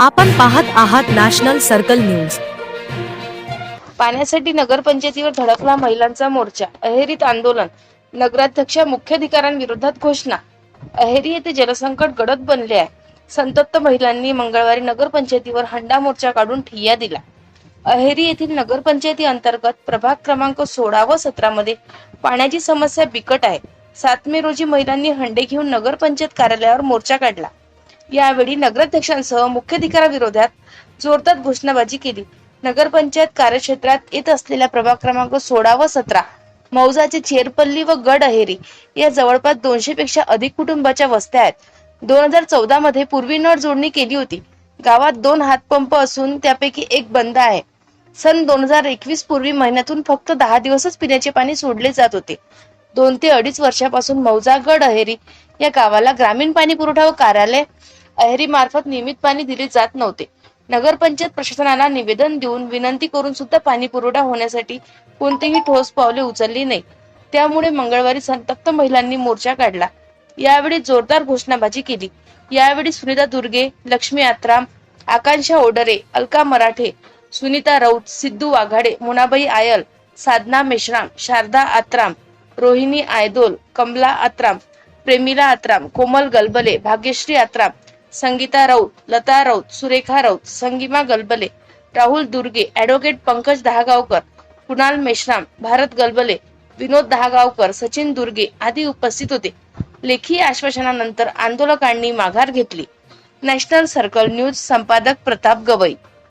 आपण पाहत आहात नॅशनल सर्कल न्यूज. पाण्यासाठी नगरपंचायतीवर धडकला महिलांचा मोर्चा अहेरीत आंदोलन नगराध्यक्ष मुख्याधिकाऱ्यांविरोधात घोषणा. अहेरी येथे जलसंकट गडद बनले आहे. संतप्त महिलांनी मंगळवारी नगरपंचायतीवर हंडा मोर्चा काढून ठिय्या दिला अहेरी येथील नगरपंचायती अंतर्गत प्रभाग क्रमांक सोळा व सतरा मध्ये पाण्याची समस्या बिकट आहे. सात मे रोजी महिलांनी हंडे घेऊन नगरपंचायत कार्यालयावर मोर्चा काढला. यावेळी नगराध्यक्षांसह मुख्याधिकाऱ्याविरोधात जोरदार घोषणाबाजी केली. नगरपंचायत कार्यक्षेत्रात येत असलेल्या प्रभाग क्रमांक सोळा व सतरा मौजाचे चेरपल्ली व गड अहेरी या जवळपास दोनशे पेक्षा अधिक कुटुंबाच्या वस्त्या आहेत. दोन हजार चौदा मध्ये पूर्वी नळ जोडणी केली होती. गावात दोन हातपंप असून त्यापैकी एक बंद आहे. सन दोन हजार एकवीस पूर्वी महिन्यातून फक्त दहा दिवसच पिण्याचे पाणी सोडले जात होते. दोन ते अडीच वर्षापासून मौजा गड अहेरी या गावाला ग्रामीण पाणी पुरवठा व कार्यालय अहेरीमार्फत नियमित पाणी दिले जात नव्हते. नगरपंचायत प्रशासनाला निवेदन देऊन विनंती करून सुद्धा पाणी पुरवठा होण्यासाठी कोणतीही ठोस पावले उचलली नाही. त्यामुळे मंगळवारी संतप्त महिलांनी मोर्चा काढला. यावेळी जोरदार घोषणाबाजी केली. यावेळी सुनीता दुर्गे लक्ष्मी आत्राम आकांक्षा ओडरे अलका मराठे सुनीता राऊत सिद्धू वाघाडे मुनाबाई आयल साधना मेश्राम शारदा आत्राम रोहिणी आयदोल कमला आत्राम प्रेमिला आत्राम कोमल गलबले भाग्यश्री आत्राम संगीता राऊत लता राऊत सुरेखा राऊत संगीमा गलबले राहुल दुर्गे ऍडव्होकेट पंकज दहागावकर कुणाल मेश्राम भारत गलबले विनोद दहागावकर सचिन दुर्गे आदी उपस्थित होते. लेखी आश्वासनानंतर आंदोलकांनी माघार घेतली. नॅशनल सर्कल न्यूज संपादक प्रताप गवई.